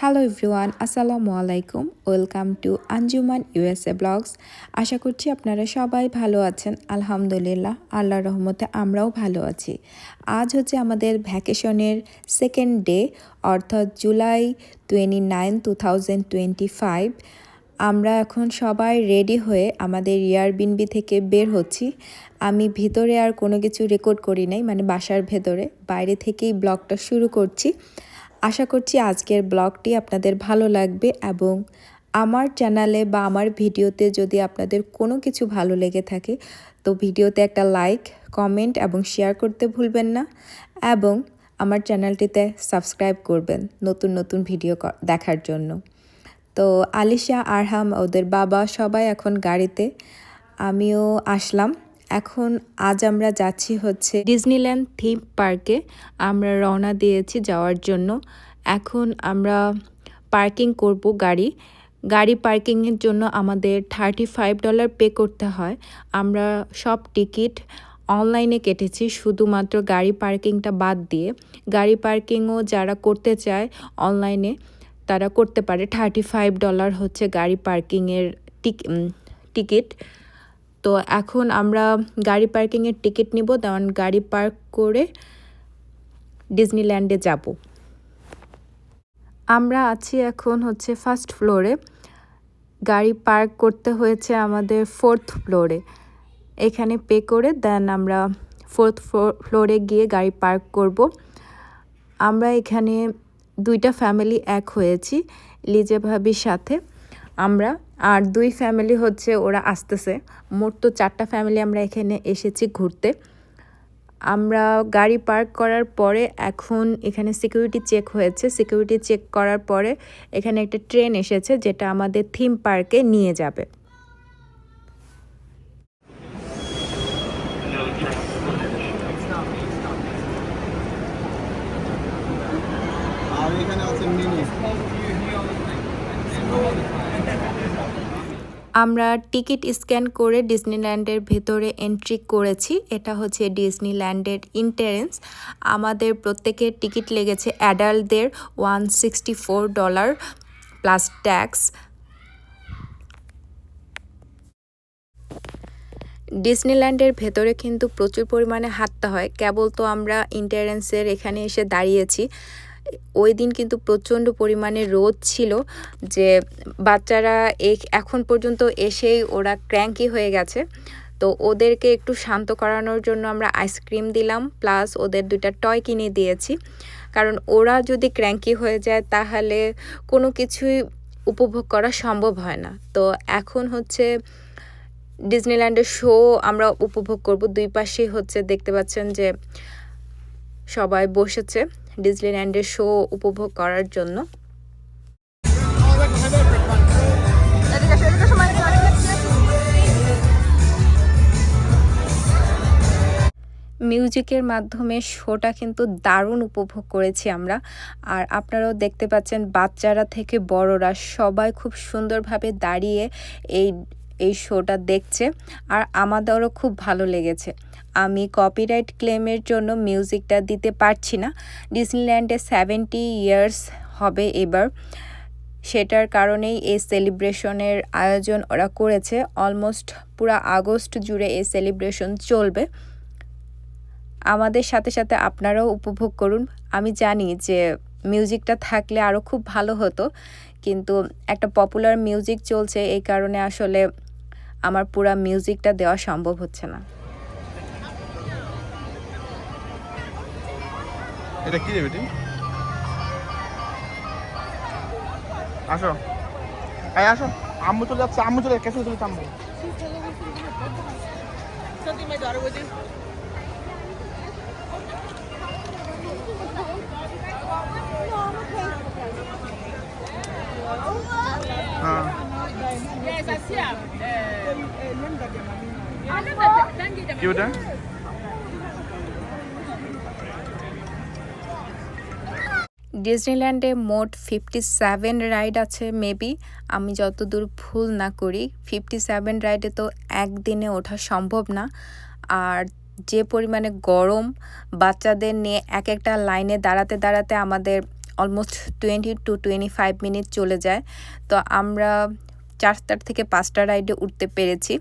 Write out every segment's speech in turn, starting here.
Hello everyone আসসালামু আলাইকুম welcome to Anjuman USA blogs আশা করছি আপনারা সবাই ভালো আছেন। আলহামদুলিল্লাহ আল্লাহ রহমতে আমরাও ভালো আছি। আজ হচ্ছে আমাদের ভ্যাকেশনের সেকেন্ড ডে অর্থাৎ July twenty nine two thousand twenty five আমরা এখন সবাই রেডি হয়ে আমাদের ইয়ারবিনবি থেকে বের হচ্ছি। আমি ভিতরে আর কোনো কিছু রেকর্ড করি নাই মানে বাসার ভেতরে। বাইরে থেকেই ব্লগটা শুরু করছি। আশা করছি আজকের ব্লগটি আপনাদের ভালো লাগবে এবং আমার চ্যানেলে বা আমার ভিডিওতে যদি আপনাদের কোনো কিছু ভালো লেগে থাকে, তো ভিডিওতে একটা লাইক, কমেন্ট এবং শেয়ার করতে ভুলবেন না এবং আমার চ্যানেলটিতে সাবস্ক্রাইব করবেন নতুন নতুন ভিডিও দেখার জন্য। তো আলিশা, আরহাম, ওদের বাবা সবাই এখন গাড়িতে। আমিও আসলাম। এখন আজ আমরা যাচ্ছি হচ্ছে ডিজনিল্যান্ড থিম পার্কে। আমরা রওনা দিয়েছি যাওয়ার জন্য। এখন আমরা পার্কিং করব গাড়ি। গাড়ি পার্কিংয়ের জন্য আমাদের থার্টি ফাইভ ডলার পে করতে হয়। আমরা সব টিকিট অনলাইনে কেটেছি, শুধুমাত্র গাড়ি পার্কিংটা বাদ দিয়ে। গাড়ি পার্কিংও যারা করতে চায় অনলাইনে, তারা করতে পারে। থার্টি ফাইভ ডলার হচ্ছে গাড়ি পার্কিংয়ের টিকিট। তো এখন আমরা গাড়ি পার্কিংয়ের টিকিট নিব তেমন গাড়ি পার্ক করে ডিজনিল্যান্ডে যাব। আমরা আছি এখন হচ্ছে ফার্স্ট ফ্লোরে। গাড়ি পার্ক করতে হয়েছে আমাদের ফোর্থ ফ্লোরে। এখানে পে করে, দেন আমরা ফোর্থ ফ্লোরে গিয়ে গাড়ি পার্ক করব। আমরা এখানে দুইটা ফ্যামিলি এক হয়েছি, লিজে ভাবির সাথে। আমরা আর দুই ফ্যামিলি হচ্ছে ওরা আসতেছে। মোট তো চারটা ফ্যামিলি আমরা এখানে এসেছি ঘুরতে। আমরা গাড়ি পার্ক করার পরে এখন এখানে সিকিউরিটি চেক হয়েছে। সিকিউরিটি চেক করার পরে এখানে একটা ট্রেন এসেছে যেটা আমাদের থিম পার্কে নিয়ে যাবে। আমরা টিকিট স্ক্যান করে ডিজনিল্যান্ডের ভেতরে এন্ট্রি করেছি। এটা হচ্ছে ডিজনিল্যান্ডের ইন্টারেন্স। আমাদের প্রত্যেকের টিকিট লেগেছে অ্যাডাল্টদের one sixty four dollar plus tax. ডিজনিল্যান্ডের ভেতরে কিন্তু প্রচুর পরিমাণে হাঁটতে হয়। কেবল তো আমরা ইন্টারেন্সের এখানে এসে দাঁড়িয়েছি। ওই দিন কিন্তু প্রচণ্ড পরিমাণে রোদ ছিল যে বাচ্চারা এখন পর্যন্ত এসেই ওরা ক্র্যাঙ্কি হয়ে গেছে। তো ওদেরকে একটু শান্ত করানোর জন্য আমরা আইসক্রিম দিলাম, প্লাস ওদের দুইটা টয় কিনে দিয়েছি। কারণ ওরা যদি ক্র্যাঙ্কি হয়ে যায়, তাহলে কোনো কিছুই উপভোগ করা সম্ভব হয় না। তো এখন হচ্ছে ডিজনিল্যান্ডের শো আমরা উপভোগ করব। দুই পাশেই হচ্ছে দেখতে পাচ্ছেন যে সবাই বসেছে। ডিজনিল্যান্ডের শো উপভোগ করার জন্য। মিউজিকের মাধ্যমে শোটা কিন্তু দারুণ উপভোগ করেছি আমরা। আর আপনারাও দেখতে পাচ্ছেন, বাচ্চারা থেকে বড়রা সবাই খুব সুন্দরভাবে দাঁড়িয়ে এই এই শোটা দেখছে আর আমাদেরও খুব ভালো লেগেছে। আমি কপিরাইট ক্লেমের জন্য মিউজিকটা দিতে পারছি না। ডিসনিল্যান্ডে সেভেন্টি ইয়ার্স হবে এবার। সেটার কারণেই এই সেলিব্রেশনের আয়োজন ওরা করেছে। অলমোস্ট পুরো আগস্ট জুড়ে এই সেলিব্রেশন চলবে। আমাদের সাথে সাথে আপনারাও উপভোগ করুন। আমি জানি যে মিউজিকটা থাকলে আরও খুব ভালো হতো। কিন্তু একটা পপুলার মিউজিক চলছে, এই কারণে আসলে আমার পুরা মিউজিকটা দেওয়া সম্ভব হচ্ছে না। এটা কি রে আসো। এই, আসো। আম্মু চলে যাচ্ছে, আম্মু চলে, কেসে চলে আম্মু। হ্যাঁ। কি ওটা ডিজনিল্যান্ডে মোট ফিফটি সেভেন রাইড আছে মেবি আমি যতদূর ভুল না করি ফিফটি সেভেন রাইডে তো একদিনে ওঠা সম্ভব না। আর যে পরিমাণে গরম, বাচ্চাদের নিয়ে এক একটা লাইনে দাঁড়াতে দাঁড়াতে আমাদের almost twenty two twenty five minute চলে যায়। তো আমরা চারটার থেকে পাঁচটা রাইডে উঠতে পেরেছি।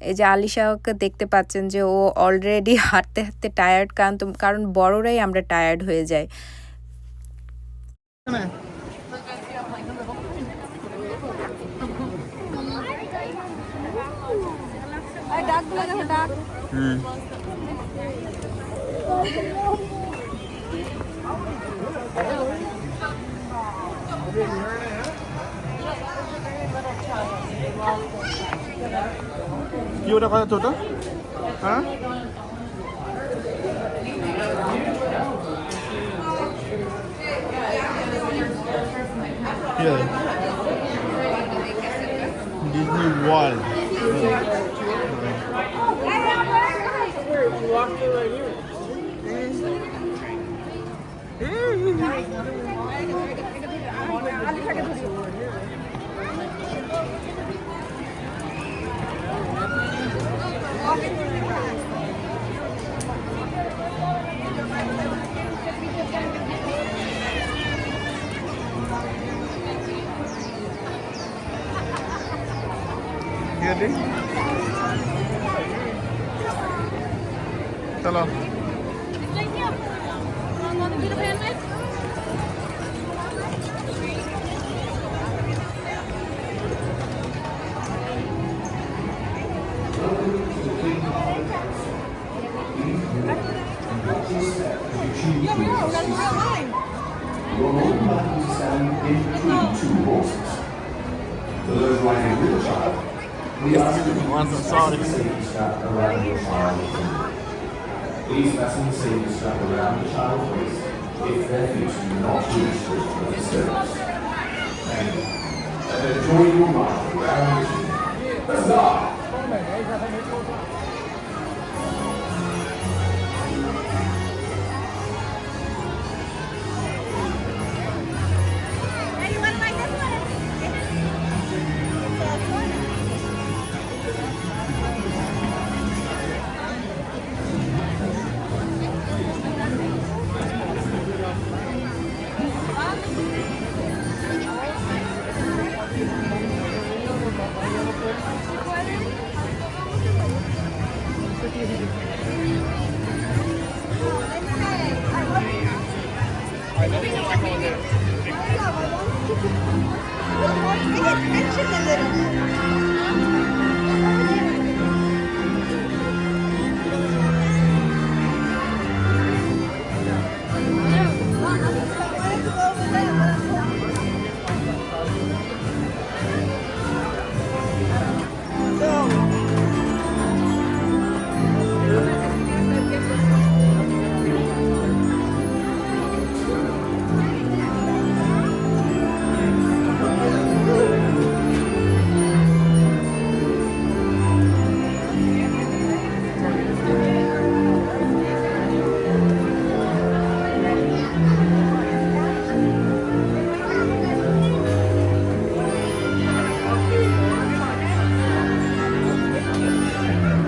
এই যে আলিশাকে দেখতে পাচ্ছেন যে ও অলরেডি হাঁটতে হাঁটতে টায়ার্ড কারণ কারণ বড়রাই আমরা টায়ার্ড হয়ে যাই। হুম। কি ওটা কথা তো ওটা হ্যাঁ কি আছে? Disney These lessons say you strap around the child's waist if their feet do not reach the disturbance. And they join your mind around the Huzzah! Thank you.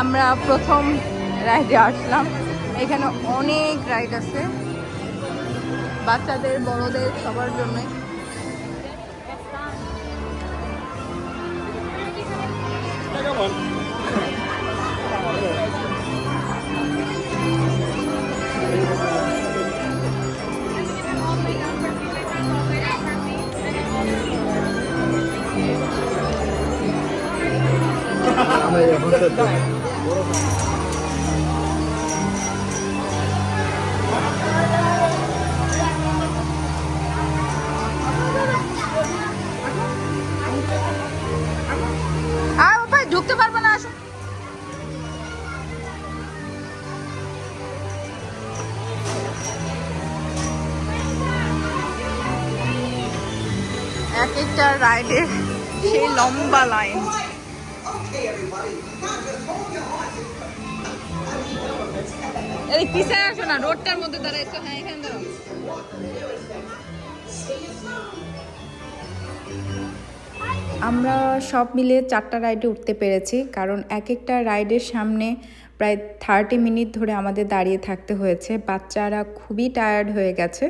আমরা প্রথম রাইডে আসলাম। এখানে অনেক রাইড আছে। বাচ্চাদের বড়দের সবার জন্যে। Come on. আমার এখন ঢুকতে পারব না আসুন। এক একটা রাইডে সেই লম্বা লাইন হ্যাঁ আমরা সব মিলে চারটা রাইডে উঠতে পেরেছি, কারণ এক একটা রাইডের সামনে প্রায় থার্টি মিনিট ধরে আমাদের দাঁড়িয়ে থাকতে হয়েছে। বাচ্চারা খুবই টায়ার্ড হয়ে গেছে।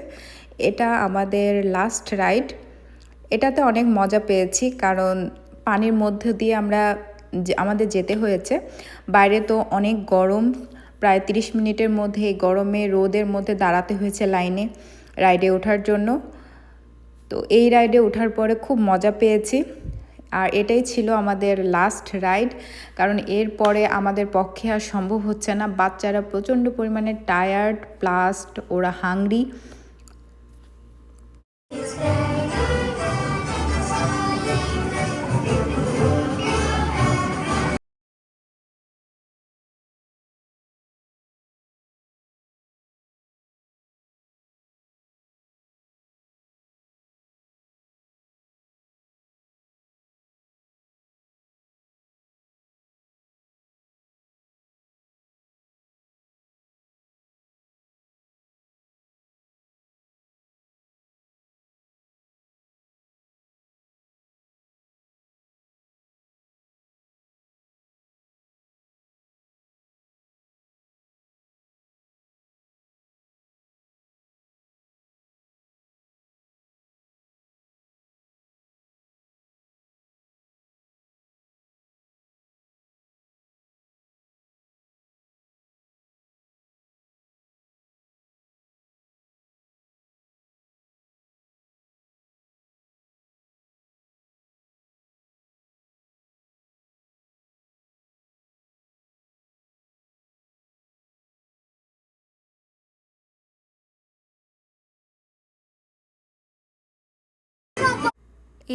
এটা আমাদের লাস্ট রাইড। এটাতে অনেক মজা পেয়েছি, কারণ পানির মধ্যে দিয়ে আমরা আমাদের যেতে হয়েছে। বাইরে তো অনেক গরম, প্রায় তিরিশ মিনিটের মধ্যে গরমে রোদের মধ্যে দাঁড়াতে হয়েছে লাইনে রাইডে ওঠার জন্য। তো এই রাইডে ওঠার পরে খুব মজা পেয়েছি। আর এটাই ছিল আমাদের লাস্ট রাইড কারণ এরপরে আমাদের পক্ষে আর সম্ভব হচ্ছে না। বাচ্চারা প্রচণ্ড পরিমাণে টায়ার্ড প্লাস্ট ওরা হাংরি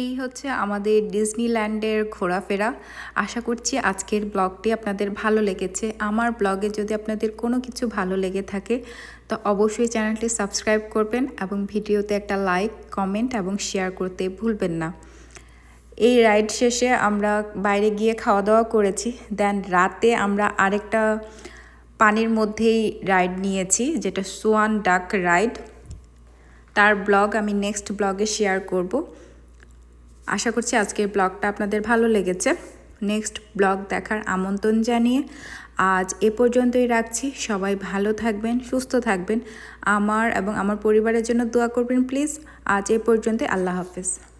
এই হচ্ছে আমাদের ডিজনিল্যান্ডের ঘোরাফেরা। আশা করছি আজকের ব্লগটি আপনাদের ভালো লেগেছে। আমার ব্লগে যদি আপনাদের কোনো কিছু ভালো লেগে থাকে, তো অবশ্যই চ্যানেলটি সাবস্ক্রাইব করবেন এবং ভিডিওতে একটা লাইক, কমেন্ট এবং শেয়ার করতে ভুলবেন না। এই রাইড শেষে আমরা বাইরে গিয়ে খাওয়া দাওয়া করেছি। দেন রাতে আমরা আরেকটা পানির মধ্যেই রাইড নিয়েছি, যেটা সোয়ান ডাক রাইড। তার ব্লগ আমি নেক্সট ব্লগে শেয়ার করব। আশা করছি আজকের ব্লগটা আপনাদের ভালো লেগেছে। নেক্সট ব্লগ দেখার আমন্ত্রণ জানিয়ে আজ এ পর্যন্তই রাখছি। সবাই ভালো থাকবেন, সুস্থ থাকবেন। আমার এবং আমার পরিবারের জন্য দোয়া করবেন, প্লিজ। আজ এ পর্যন্তই, আল্লাহ হাফেজ।